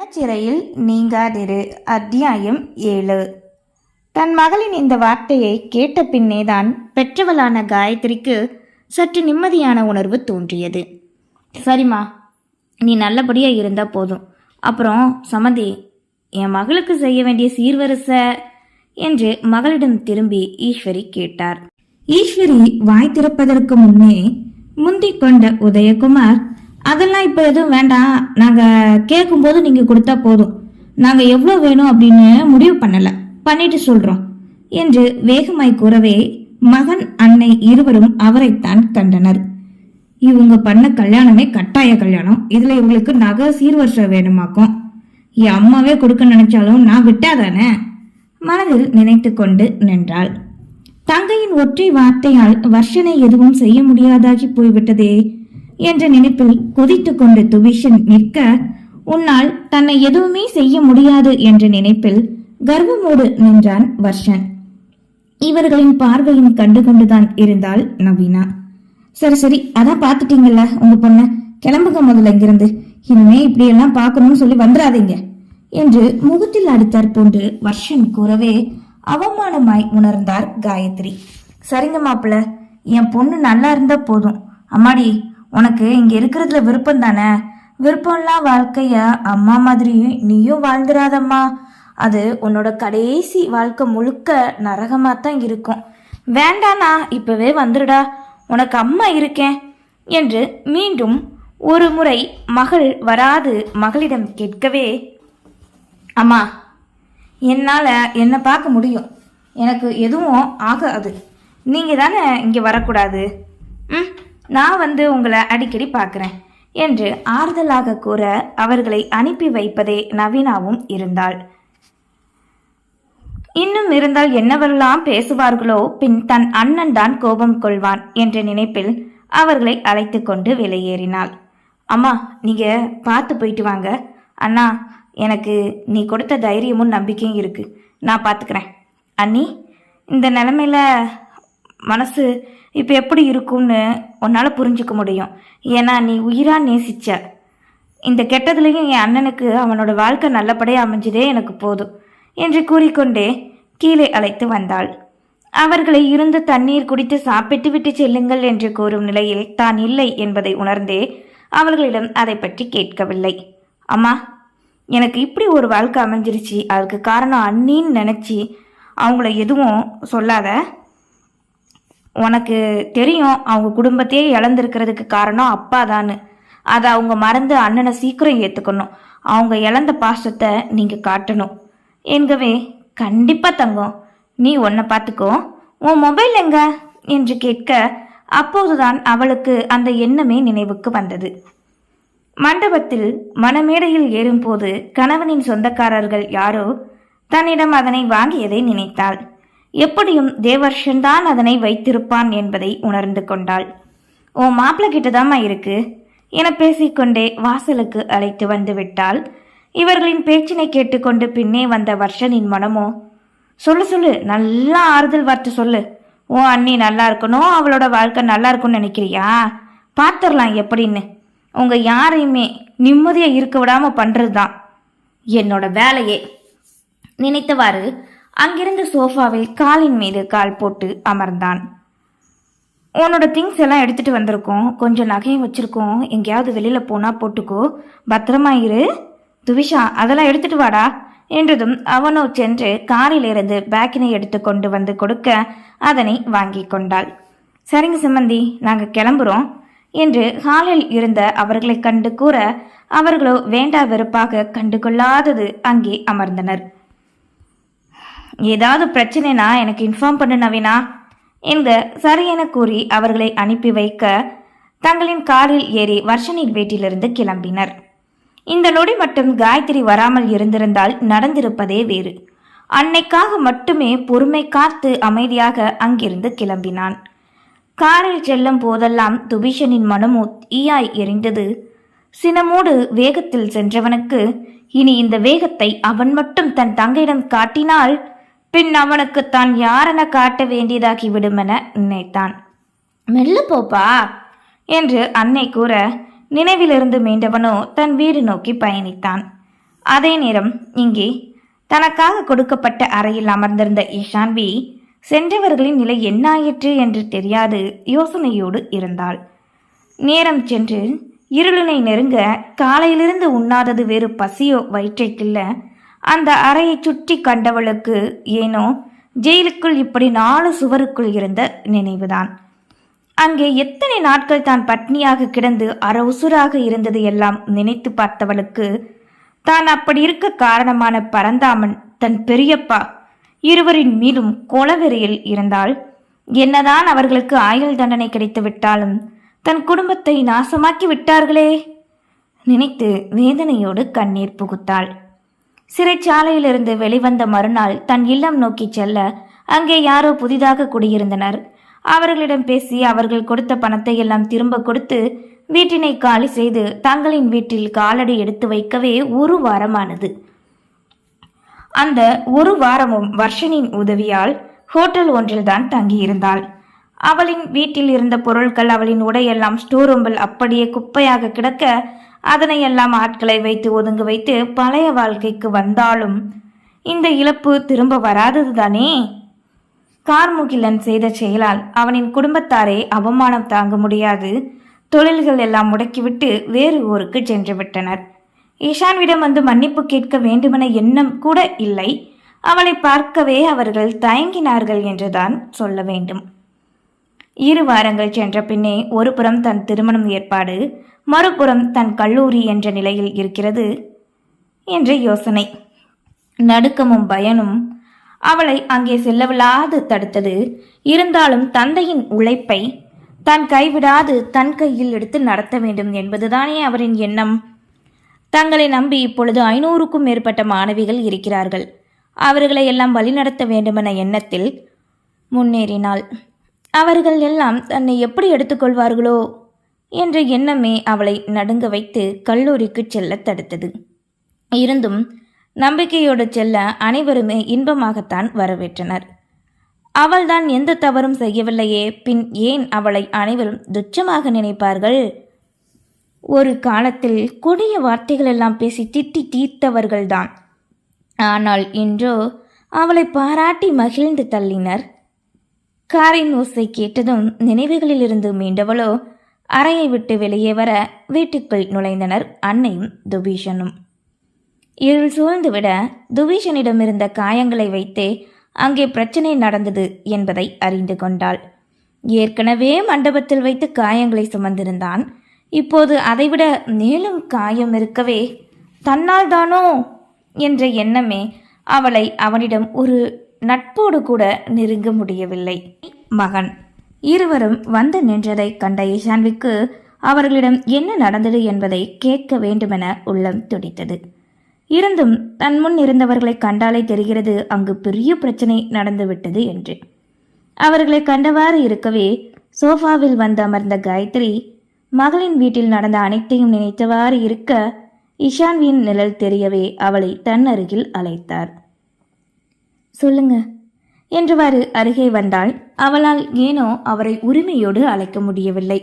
சிறையில் நீங்காதிரு. அத்தியாயம் ஏழு. தன் மகளின் இந்த வார்த்தையை கேட்ட பின்னேதான் பெற்றவளான காயத்ரிக்கு சற்று நிம்மதியான உணர்வு தோன்றியது. சரிம்மா நீ நல்லபடியாக இருந்தால் போதும். அப்புறம் சமந்தி என் மகளுக்கு செய்ய வேண்டிய சீர்வரிசை என்று மகளிடம் திரும்பி ஈஸ்வரி கேட்டார். ஈஸ்வரி வாய் திறப்பதற்கு முன்னே முந்திக் கொண்ட உதயகுமார் அதெல்லாம் இப்போ எதுவும் வேண்டாம். நாங்கள் கேட்கும்போது நீங்கள் கொடுத்தா போதும். நாங்கள் எவ்வளோ வேணும் அப்படின்னு முடிவு பண்ணலை. பண்ணிட்டு சொல்கிறோம் என்று வேகமாய் கூறவே மகன் அன்னை இருவரும் அவரைத்தான் கண்டனர். இவங்க பண்ண கல்யாணமே கட்டாய கல்யாணம். இதுல இவங்களுக்கு நகை சீர்வரிசை வேணுமாக்கும். என் அம்மாவே கொடுக்க நினைச்சாலும் நான் விட்டாதானே? மனதில் நினைத்து கொண்டு நின்றாள். தங்கையின் ஒற்றை வார்த்தையால் வர்ஷனை எதுவும் செய்ய முடியாதாகி போய்விட்டதே. என்ற நினைப்பில் கொதித்து கொண்டு துபிஷன் நிற்க உன்னால் தன்னை எதுவுமே செய்ய முடியாது என்ற நினைப்பில் கர்வமோடு நின்றான் வர்ஷன். இவர்களின் பார்வையும் கண்டுகொண்டுதான் இருந்தால் இருந்தாள் நவீனா. சரி சரி அதான் பாத்துட்டீங்கல்ல உங்க பொண்ண. கிளம்புங்க முதல்ல இங்கிருந்து. இனிமே இப்படியெல்லாம் பார்க்கணும்னு சொல்லி வந்துடாதீங்க என்று முகத்தில் அடித்தார் போன்று வர்ஷன் கூறவே அவமானமாய் உணர்ந்தார் காயத்ரி. சரிங்க மாப்பிள்ள என் பொண்ணு நல்லா இருந்தா போதும். அம்மாடி உனக்கு இங்க இருக்கிறதுல விருப்பம் தானே? விருப்பம்லாம் வாழ்க்கைய அம்மா மாதிரியும் நீயும் வாழ்ந்துடாதம்மா அது உன்னோட கடைசி வாழ்க்கை முழுக்க நரகமா தான் இருக்கும். வேண்டாண்ணா இப்பவே வந்துடுடா உனக்கு அம்மா இருக்கேன் என்று மீண்டும் ஒரு முறை மகள் வராது மகளிடம் கேட்கவே அம்மா என்னால் என்னை பார்க்க முடியும்? எனக்கு எதுவும் ஆகாது. நீங்கள் தானே இங்கே வரக்கூடாது. ம் நான் வந்து உங்களை அடிக்கடி பார்க்குறேன் என்று ஆறுதலாக கூற அவர்களை அனுப்பி வைப்பதே நவீனாவும் இருந்தாள். இன்னும் இருந்தால் என்னவெல்லாம் பேசுவார்களோ பின் தன் அண்ணன் தான் கோபம் கொள்வான் என்ற நினைப்பில் அவர்களை அழைத்து கொண்டு வெளியேறினாள். அம்மா நீங்க பார்த்து போயிட்டு வாங்க. அண்ணா எனக்கு நீ கொடுத்த தைரியமும் நம்பிக்கையும் இருக்கு. நான் பார்த்துக்கிறேன். அண்ணி இந்த நிலமையில மனசு இப்போ எப்படி இருக்கும்னு உன்னால் புரிஞ்சுக்க முடியும். ஏன்னா நீ உயிராக நேசிச்ச. இந்த கெட்டதுலேயும் என் அண்ணனுக்கு அவனோட வாழ்க்கை நல்லபடியாக அமைஞ்சதே எனக்கு போதும் என்று கூறிக்கொண்டே கீழே அழைத்து வந்தாள். அவர்களை இருந்து தண்ணீர் குடித்து சாப்பிட்டு விட்டு செல்லுங்கள் என்று கூறும் நிலையில் தான் இல்லை என்பதை உணர்ந்தே அவர்களிடம் அதை பற்றி கேட்கவில்லை. அம்மா எனக்கு இப்படி ஒரு வாழ்க்கை அமைஞ்சிருச்சு அதுக்கு காரணம் அண்ணின்னு நினச்சி அவங்கள எதுவும் சொல்லாத. உனக்கு தெரியும் அவங்க குடும்பத்தையே இழந்திருக்கிறதுக்கு காரணம் அப்பா தான்னு. அதை அவங்க மறந்து அண்ணனை சீக்கிரம் ஏற்றுக்கணும் அவங்க இழந்த பாசத்தை நீங்கள் காட்டணும். என்கவே கண்டிப்பாக தங்கம். நீ உன்னை பார்த்துக்கோ உன் மொபைல் எங்க? என்று கேட்க அப்போதுதான் அவளுக்கு அந்த எண்ணமே நினைவுக்கு வந்தது. மண்டபத்தில் மணமேடையில் ஏறும்போது கணவனின் சொந்தக்காரர்கள் யாரோ தன்னிடம் அதனை வாங்கியதை நினைத்தாள். எப்படியும் தேவர்ஷன் தான் அதனை வைத்திருப்பான் என்பதை உணர்ந்து கொண்டாள். ஓ மாப்பிள்ள கிட்டதாம்மா இருக்கு? என பேசிக்கொண்டே வாசலுக்கு அழைத்து வந்து விட்டாள். இவர்களின் பேச்சினை கேட்டுக்கொண்டு பின்னே வந்த வர்ஷனின் மனமோ சொல்லு சொல்லு நல்லா ஆறுதல் வார்த்தை சொல்லு. ஓ அண்ணி நல்லா இருக்கணும் அவளோட வாழ்க்கை நல்லா இருக்கும்னு நினைக்கிறியா? பார்த்துடலாம் எப்படின்னு. உங்க யாரையுமே நிம்மதியாக இருக்க விடாம பண்றதுதான். என்னோட வேலையே. நினைத்தவாறு அங்கிருந்த சோஃபாவில் காலின் மீது கால் போட்டு அமர்ந்தான். உன்னோட திங்ஸ் எல்லாம் எடுத்துட்டு வந்திருக்கோம். கொஞ்சம் நகையும் வச்சிருக்கோம். எங்கேயாவது வெளியில் போனால் போட்டுக்கோ. பத்திரமா இரு. துவிஷா அதெல்லாம் எடுத்துட்டு வாடா. என்றதும் அவனோ சென்று காரிலிருந்து பேக்கினை எடுத்து கொண்டு வந்து கொடுக்க அதனை வாங்கி கொண்டாள். சரிங்க சிம்மந்தி நாங்கள் கிளம்புறோம். என்று ஹாலில் இருந்த அவர்களை கண்டு கூற அவர்களோ வேண்டா வெறுப்பாக கண்டு கொள்ளாதது அங்கே அமர்ந்தனர். ஏதாவது பிரச்சனைனா எனக்கு இன்ஃபார்ம் பண்ணு நவீனா என்க சரியென கூறி அவர்களை அனுப்பி வைக்க தங்களின் காரில் ஏறி வர்ஷனின் வீட்டிலிருந்து கிளம்பினர். இந்த நொடி மட்டும் காயத்ரி வராமல் இருந்திருந்தால் நடந்திருப்பதே வேறு. அன்னைக்காக மட்டுமே பொறுமை காத்து அமைதியாக அங்கிருந்து கிளம்பினான். காரில் செல்லும் போதெல்லாம் துபிஷனின் மனமோ ஈயாய் எரிந்தது. சினமோடு வேகத்தில் சென்றவனுக்கு இனி இந்த வேகத்தை அவன் மட்டும் தன் தங்கையிடம் காட்டினால் பின் அவனுக்கு தான் யாரென காட்ட வேண்டியதாகி விடுமென நினைத்தான். மெல்ல போப்பா என்று அன்னை கூற நினைவிலிருந்து மீண்டவனோ தன் வீடு நோக்கி பயணித்தான். அதே நேரம் இங்கே தனக்காக கொடுக்கப்பட்ட அறையில் அமர்ந்திருந்த இஷான்வி சென்றவர்களின் நிலை என்னாயிற்று என்று தெரியாது யோசனையோடு இருந்தாள். நேரம் சென்று இருளினை நெருங்க காலையிலிருந்து உண்ணாதது வேறு பசியோ வயிற்றை அந்த அறையை சுற்றி கண்டவளுக்கு ஏனோ ஜெயிலுக்குள் இப்படி நாலு சுவருக்குள் இருந்த நினைவுதான். அங்கே எத்தனை நாட்கள் தான் பட்னியாக கிடந்து அற உசுராக இருந்தது எல்லாம் நினைத்து பார்த்தவளுக்கு தான் அப்படி இருக்க காரணமான பரந்தாமன் தன் பெரியப்பா இருவரின் மீதும் கொலவெறியில் இருந்தால் என்னதான் அவர்களுக்கு ஆயுள் தண்டனை கிடைத்து விட்டாலும் தன் குடும்பத்தை நாசமாக்கி விட்டார்களே நினைத்து வேதனையோடு கண்ணீர் புகுத்தாள். சிறைச்சாலையிலிருந்து வெளிவந்த மறுநாள் தன் இல்லம் நோக்கி செல்ல அங்கே யாரோ புதிதாக குடியிருந்தனர். அவர்களிடம் பேசி அவர்கள் கொடுத்த பணத்தை எல்லாம் திரும்ப கொடுத்து வீட்டினை காலி செய்து தங்களின் வீட்டில் காலடி எடுத்து வைக்கவே ஒரு வாரமானது. அந்த ஒரு வாரமும் வர்ஷனின் உதவியால் ஹோட்டல் ஒன்றில்தான் தங்கியிருந்தாள். அவளின் வீட்டில் இருந்த பொருட்கள் அவளின் உடையெல்லாம் ஸ்டோர் ரூமில் அப்படியே குப்பையாக கிடக்க அதனையெல்லாம் ஆட்களை வைத்து ஒதுங்க வைத்து பழைய வாழ்க்கைக்கு வந்தாலும் இந்த இழப்பு திரும்ப வராதது தானே? கார்முகிலன் செய்த செயலால் அவனின் குடும்பத்தாரே அவமானம் தாங்க முடியாது. தொழில்கள் எல்லாம் முடக்கிவிட்டு வேறு ஊருக்கு சென்று விட்டனர். ஈஷான்விடம் வந்து மன்னிப்பு கேட்க வேண்டுமென எண்ணம் கூட இல்லை. அவளை பார்க்கவே அவர்கள் தயங்கினார்கள் என்றுதான் சொல்ல வேண்டும். இரு வாரங்கள் சென்ற பின்னே ஒரு புறம் தன் திருமணம் ஏற்பாடு மறுபுறம் தன் கல்லூரி என்ற நிலையில் இருக்கிறது என்ற யோசனை. நடுக்கமும் பயனும். அவளை அங்கே செல்லவில்லாது தடுத்தது. இருந்தாலும் தந்தையின் உழைப்பை தான் கைவிடாது தன் கையில் எடுத்து நடத்த வேண்டும் என்பதுதானே அவரின் எண்ணம். தங்களை நம்பி இப்பொழுது ஐநூறுக்கும் மேற்பட்ட மாணவிகள் இருக்கிறார்கள். அவர்களை எல்லாம் வழிநடத்த வேண்டுமென எண்ணத்தில் முன்னேறினாள். அவர்கள் எல்லாம் தன்னை எப்படி எடுத்துக்கொள்வார்களோ என்ற எண்ணமே அவளை நடுங்க வைத்து கல்லூரிக்கு செல்ல தடுத்தது. இருந்தும் நம்பிக்கையோடு செல்ல அனைவருமே இன்பமாகத்தான் வரவேற்றனர். அவள்தான் எந்த தவறும் செய்யவில்லையே பின் ஏன் அவளை அனைவரும் துச்சமாக நினைப்பார்கள்? ஒரு காலத்தில் கொடிய வார்த்தைகளெல்லாம் பேசி திட்டி தீர்த்தவர்கள்தான். ஆனால் இன்றோ அவளை பாராட்டி மகிழ்ந்து தள்ளினர். காரின் ஓசை கேட்டதும் நினைவுகளில் இருந்து மீண்டவளோ அறையை விட்டு வெளியே வர வீட்டுக்குள் நுழைந்தனர் அன்னையும் துபீஷனும். இருள் சூழ்ந்துவிட துபீஷனிடம் இருந்த காயங்களை வைத்தே அங்கே பிரச்சனை நடந்தது என்பதை அறிந்து கொண்டாள். ஏற்கனவே மண்டபத்தில் வைத்து காயங்களை சுமந்திருந்தான். இப்போது அதைவிட மேலும் காயம் இருக்கவே தன்னால் தானோ? என்ற எண்ணமே அவளை அவனிடம் ஒரு நட்போடு கூட நெருங்க முடியவில்லை. மகன். இருவரும் வந்து நின்றதை கண்ட ஈஷான்விக்கு அவர்களிடம் என்ன நடந்தது என்பதை கேட்க வேண்டுமென உள்ளம் துடித்தது. இருந்தும் தன் முன் இருந்தவர்களை கண்டாலே தெரிகிறது அங்கு பெரிய பிரச்சனை நடந்துவிட்டது என்று. அவர்களை கண்டவாறு இருக்கவே சோஃபாவில் வந்து அமர்ந்த காயத்ரி மகளின் வீட்டில் நடந்த அனைத்தையும் நினைத்தவாறு இருக்க இஷான்வியின் நிழல் தெரியவே அவளை தன் அருகில் அழைத்தார். சொல்லுங்க. என்றவாறு அருகே வந்தால் அவளால் ஏனோ அவரை உரிமையோடு அழைக்க முடியவில்லை.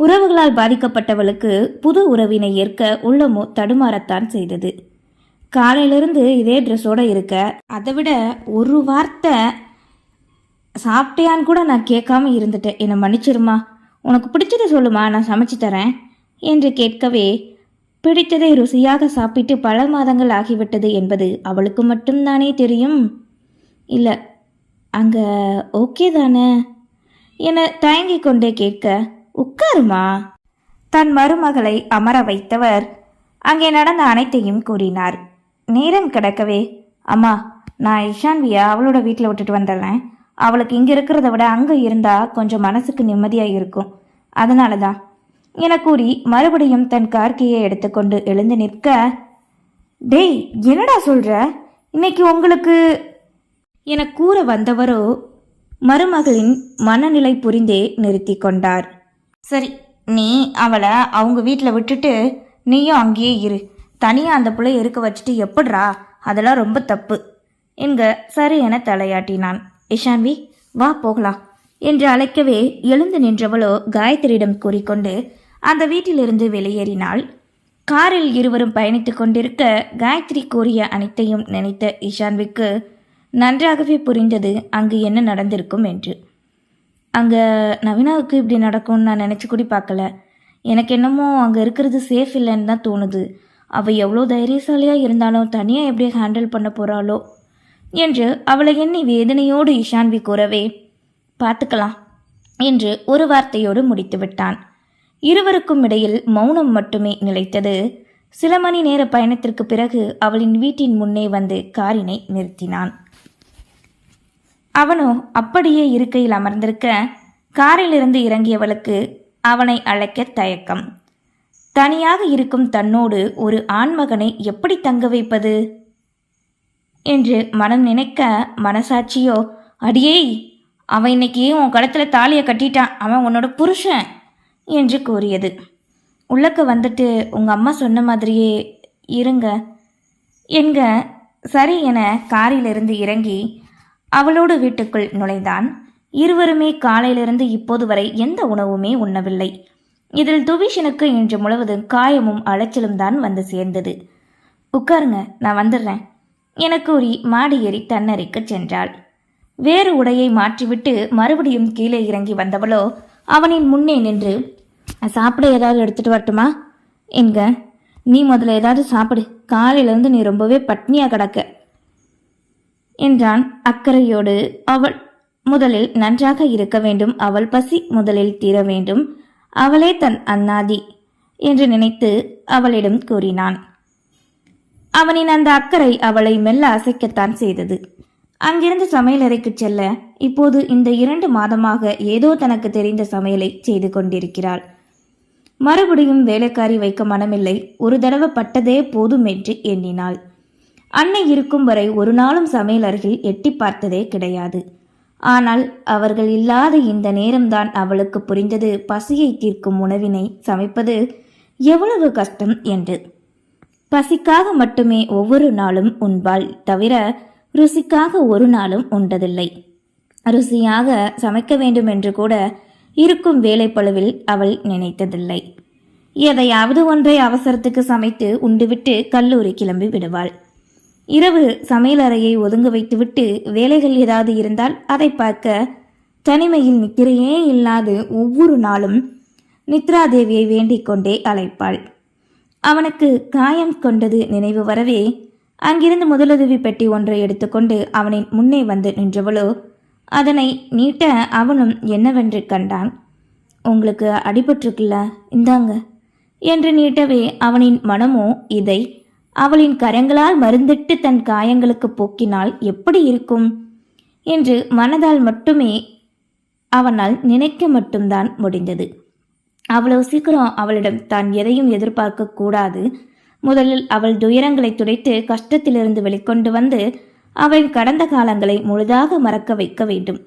உறவுகளால் பாதிக்கப்பட்டவளுக்கு புது உறவினை ஏற்க உள்ளமோ தடுமாறத்தான் செய்தது. காலையிலிருந்து இதே ட்ரெஸ்ஸோடு இருக்க அதை விட ஒரு வார்த்தை சாப்பிட்டியான்னு கூட நான் கேட்காம இருந்துட்டேன். என்னை மன்னிச்சிருமா? உனக்கு பிடிச்சதை சொல்லுமா நான் சமைச்சு தரேன் என்று கேட்கவே பிடித்ததை ருசியாக சாப்பிட்டு பல மாதங்கள் ஆகிவிட்டது என்பது அவளுக்கு மட்டும்தானே தெரியும்? இல்லை அங்கே ஓகே தானே? என தயங்கி கொண்டே கேட்க உட்காருமா? தன் மருமகளை அமர வைத்தவர் அங்கே நடந்த அனைத்தையும் கூறினார். நேரம் கிடக்கவே அம்மா நான் இஷான்வியா அவளோட வீட்டில் விட்டுட்டு வந்துடுறேன். அவளுக்கு இங்கே இருக்கிறத விட அங்கே இருந்தால் கொஞ்சம் மனசுக்கு நிம்மதியாக இருக்கும். அதனால தான் என கூறி மறுபடியும் தன் கார்கியை எடுத்துக்கொண்டு எழுந்து நிற்க டேய் என்னடா சொல்கிற இன்னைக்கு உங்களுக்கு என கூற வந்தவரோ மருமகளின் மனநிலை புரிந்தே நிறுத்தி கொண்டார். சரி நீ அவளை அவங்க வீட்டில் விட்டுட்டு நீயும் அங்கேயே இரு. தனியாக அந்த பிள்ளை இருக்க வச்சுட்டு எப்படிரா அதெல்லாம் ரொம்ப தப்பு. என்க சரி என தலையாட்டினான். இஷான்வி வா போகலாம் என்று அழைக்கவே எழுந்து நின்றவளோ காயத்ரியிடம் கூறிக்கொண்டு அந்த வீட்டிலிருந்து வெளியேறினாள். காரில் இருவரும் பயணித்துக் கொண்டிருக்க காயத்ரி கூறிய அனைத்தையும் நினைத்த இஷான்விக்கு நன்றாகவே புரிந்தது அங்கு என்ன நடந்திருக்கும் என்று. அங்கே நவீனாவுக்கு இப்படி நடக்கும்னு நான் நினச்சி கூட பார்க்கல. எனக்கு என்னமோ அங்கே இருக்கிறது சேஃப் இல்லைன்னு தான் தோணுது. அவள் எவ்வளோ தைரியசாலியாக இருந்தாலும் தனியாக எப்படி ஹேண்டில் பண்ண போகிறாளோ என்று அவளை எண்ணி வேதனையோடு இஷான்வி கூறவே பார்த்துக்கலாம் என்று ஒரு வார்த்தையோடு முடித்து விட்டான். இருவருக்கும் இடையில் மௌனம் மட்டுமே நிலைத்தது. சில மணி நேர பயணத்திற்கு பிறகு அவளின் வீட்டின் முன்னே வந்து காரினை நிறுத்தினான். அவனோ அப்படியே இருக்கையில் அமர்ந்திருக்க காரிலிருந்து இறங்கியவளுக்கு அவனை அழைக்க தயக்கம். தனியாக இருக்கும் தன்னோடு ஒரு ஆண்மகனை எப்படி தங்க வைப்பது? என்று மனம் நினைக்க மனசாட்சியோ அடியேய் அவன் இன்னைக்கு உன் கழுத்தில் தாலியை கட்டிட்டான் அவன் உன்னோட புருஷன் என்று கூறியது. உள்ளக்க வந்துட்டு உங்கள் அம்மா சொன்ன மாதிரியே இருங்க என்க சரி என காரிலிருந்து இறங்கி அவளோடு வீட்டுக்குள் நுழைந்தான். இருவருமே காலையிலிருந்து இப்போது வரை எந்த உணவுமே உண்ணவில்லை. இதில் துவிஷனுக்கு இன்று முழுவதும் காயமும் அலைச்சலும் தான் வந்து சேர்ந்தது. உட்காருங்க நான் வந்துடுறேன் என கூறி மாடி ஏறி தன்னறைக்கு சென்றாள். வேறு உடையை மாற்றிவிட்டு மறுபடியும் கீழே இறங்கி வந்தவளோ அவனின் முன்னே நின்று சாப்பிட ஏதாவது எடுத்துட்டு வரட்டுமா? என்க நீ முதல்ல ஏதாவது சாப்பிடு. காலையிலேருந்து நீ ரொம்பவே பட்னியாக கிடக்க. என்றான் அக்கறையோடு. அவள் முதலில் நன்றாக இருக்க வேண்டும். அவள் பசி முதலில் தீர வேண்டும். அவளே தன் அன்னாதி என்று நினைத்து அவளிடம் கூறினான். அவனின் அந்த அக்கறை அவளை மெல்ல அசைக்கத்தான் செய்தது. அங்கிருந்து சமையலறைக்கு செல்ல இப்போது இந்த இரண்டு மாதமாக ஏதோ தனக்கு தெரிந்த சமையலை செய்து கொண்டிருக்கிறாள். மறுபடியும் வேலைக்காரி வைக்க மனமில்லை. ஒரு தடவை பட்டதே போதும் என்று எண்ணினாள். அன்னை இருக்கும் வரை ஒரு நாளும் சமையல் அருகில் எட்டி பார்த்ததே கிடையாது. ஆனால் அவர்கள் இல்லாத இந்த நேரம்தான் அவளுக்கு புரிந்தது. பசியை தீர்க்கும் உணவினை சமைப்பது எவ்வளவு கஷ்டம் என்று. பசிக்காக மட்டுமே ஒவ்வொரு நாளும் உண்பாள் தவிர ருசிக்காக ஒரு நாளும் உண்டதில்லை. ருசியாக சமைக்க வேண்டும் என்று கூட இருக்கும் வேலைப்பழுவில் அவள் நினைத்ததில்லை. எதையாவது ஒன்றை அவசரத்துக்கு சமைத்து உண்டுவிட்டு கல்லூரி கிளம்பி விடுவாள். இரவு சமையலறையை ஒதுங்க வைத்துவிட்டு வேலைகள் ஏதாவது இருந்தால் அதை பார்க்க தனிமையில் நித்திரையே இல்லாது ஒவ்வொரு நாளும் நித்ராதேவியை வேண்டிக் கொண்டே அழைப்பாள். அவனுக்கு காயம் கொண்டது நினைவு வரவே அங்கிருந்து முதலுதவி பெட்டி ஒன்றை எடுத்துக்கொண்டு அவனின் முன்னே வந்து நின்றவளோ அதனை நீட்ட அவனும் என்னவென்று கண்டான். உங்களுக்கு அடிபட்டிருக்குல்ல இந்தாங்க என்று நீட்டவே அவனின் மனமோ இதை அவளின் கரங்களால் மருந்திட்டு தன் காயங்களுக்கு போக்கினால் எப்படி இருக்கும்? என்று மனதால் மட்டுமே அவனால் நினைக்க மட்டும்தான் முடிந்தது. அவ்வளவு சீக்கிரம் அவளிடம் தான் எதையும் எதிர்பார்க்க கூடாது. முதலில் அவள் துயரங்களை துடைத்து கஷ்டத்திலிருந்து வெளிக்கொண்டு வந்து அவளின் கடந்த காலங்களை முழுதாக மறக்க வைக்க வேண்டும்.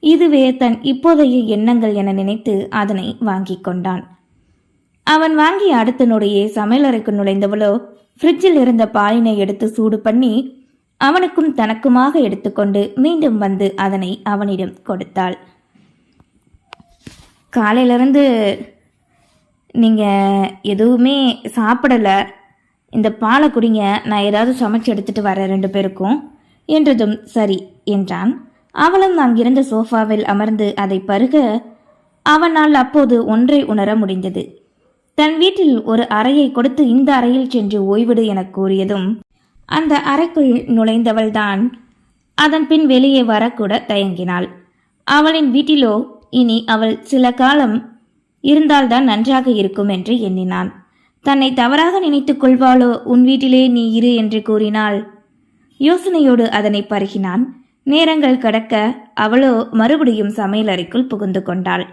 இதுவே தன் இப்போதைய எண்ணங்கள் என நினைத்து அதனை வாங்கிக் கொண்டான். அவன் வாங்கிய அடுத்த நொடியே சமையலறைக்கு நுழைந்தவளோ ஃப்ரிட்ஜில் இருந்த பாலினை எடுத்து சூடு பண்ணி அவனுக்கும் தனக்குமாக எடுத்துக்கொண்டு மீண்டும் வந்து அதனை அவனிடம் கொடுத்தாள். காலையிலிருந்து நீங்கள் எதுவுமே சாப்பிடலை. இந்த பாலை குடிங்க நான் ஏதாவது சமைச்சு எடுத்துட்டு வரேன் ரெண்டு பேருக்கும் என்றதும் சரி என்றான். அவளும் அங்கிருந்த சோஃபாவில் அமர்ந்து அதை பருக அவனால் அப்போது ஒன்றை உணர முடிந்தது. தன் வீட்டில் ஒரு அறையை கொடுத்து இந்த அறையில் சென்று ஓய்விடு எனக் கூறியதும் அந்த அறைக்குள் நுழைந்தவள்தான். அதன் பின் வெளியே வரக்கூட தயங்கினாள். அவளின் வீட்டிலோ இனி அவள் சில காலம் இருந்தால்தான் நன்றாக இருக்கும் என்று எண்ணினான். தன்னை தவறாக நினைத்துக் கொள்வாளோ உன் வீட்டிலே நீ இரு என்று கூறினாள். யோசனையோடு அதனை பருகினான். நேரங்கள் கடக்க அவளோ மறுபடியும் சமையலறைக்குள் புகுந்து கொண்டாள்.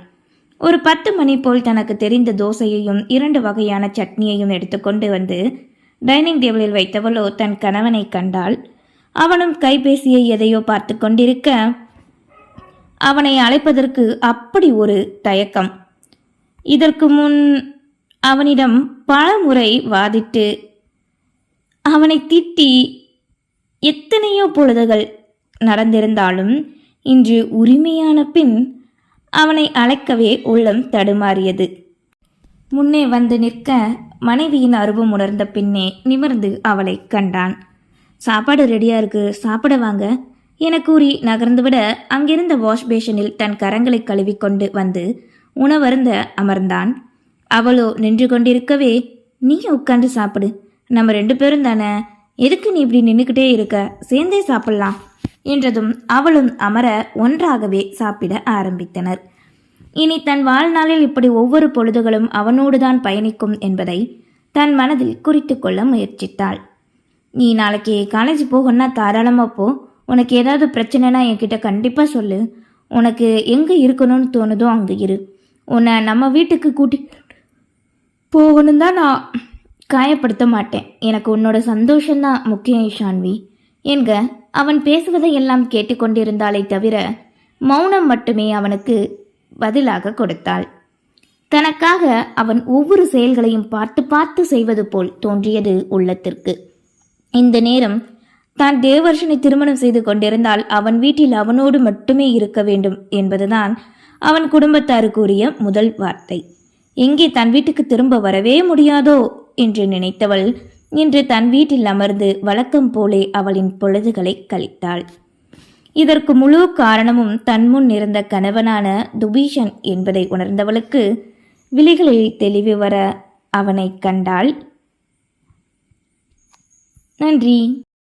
ஒரு பத்து மணி போல் தனக்கு தெரிந்த தோசையையும் இரண்டு வகையான சட்னியையும் எடுத்துக்கொண்டு வந்து டைனிங் டேபிளில் வைத்தவளோ தன் கணவனை கண்டாள். அவனும் கைபேசியை எதையோ பார்த்து கொண்டிருக்க அவனை அழைப்பதற்கு அப்படி ஒரு தயக்கம். இதற்கு முன் அவனிடம் பல முறை வாதிட்டு அவனை திட்டி எத்தனையோ பொழுதுகள் நடந்திருந்தாலும் இன்று உரிமையான பின் அவனை அழைக்கவே உள்ளம் தடுமாறியது. முன்னே வந்து நிற்க மனைவியின் அருவம் உணர்ந்த பின்னே நிமிர்ந்து அவளை கண்டான். சாப்பாடு ரெடியா இருக்கு சாப்பிட வாங்க என கூறி நகர்ந்துவிட அங்கிருந்த வாஷ் பேஷனில் தன் கரங்களை கழுவிக்கொண்டு வந்து உணவருந்த அமர்ந்தான். அவளோ நின்று கொண்டிருக்கவே நீ உட்காந்து சாப்பிடு. நம்ம ரெண்டு பேரும் தானே எதுக்கு நீ இப்படி நின்றுக்கிட்டே இருக்க? சேர்ந்தே சாப்பிடலாம். என்றதும் அவளும் அமர ஒன்றாகவே சாப்பிட ஆரம்பித்தனர். இனி தன் வாழ்நாளில் இப்படி ஒவ்வொரு பொழுதுகளும் அவனோடுதான் பயணிக்கும் என்பதை தன் மனதில் குறித்து கொள்ள முயற்சித்தாள். நீ நாளைக்கு காலேஜ் போகணும்னா தாராளமாக போ. உனக்கு ஏதாவது பிரச்சனைனா என்கிட்ட கண்டிப்பாக சொல்லு. உனக்கு எங்கே இருக்கணும்னு தோணுதோ அங்கே இரு. உன்னை நம்ம வீட்டுக்கு கூட்டி போகணும் தான் நான் காயப்படுத்த மாட்டேன். எனக்கு உன்னோட சந்தோஷம்தான் முக்கியம் ஷான்வி. என்க அவன் பேசுவதையெல்லாம் கேட்டுக்கொண்டிருந்தாளே கேட்டுக்கொண்டிருந்தாலே தவிர மௌனம் மட்டுமே அவனுக்கு பதிலாக கொடுத்தாள். தனக்காக அவன் ஒவ்வொரு செயல்களையும் பார்த்து பார்த்து செய்வது போல் தோன்றியது உள்ளத்திற்கு. இந்த நேரம் தான் தேவர்ஷனை திருமணம் செய்து கொண்டிருந்தால் அவன் வீட்டில் அவனோடு மட்டுமே இருக்க வேண்டும் என்பதுதான் அவன் குடும்பத்தாரு கூறிய முதல் வார்த்தை. எங்கே தன் வீட்டுக்கு திரும்ப வரவே முடியாதோ என்று நினைத்தவள் இன்று தன் வீட்டில் அமர்ந்து வழக்கம் போலே அவளின் பொழுதுகளை கழித்தாள். இதற்கு முழு காரணமும் தன் முன் இருந்த கணவனான துபீஷன் என்பதை உணர்ந்தவளுக்கு விழிகளில் தெளிவு வர அவனை கண்டாள். நன்றி.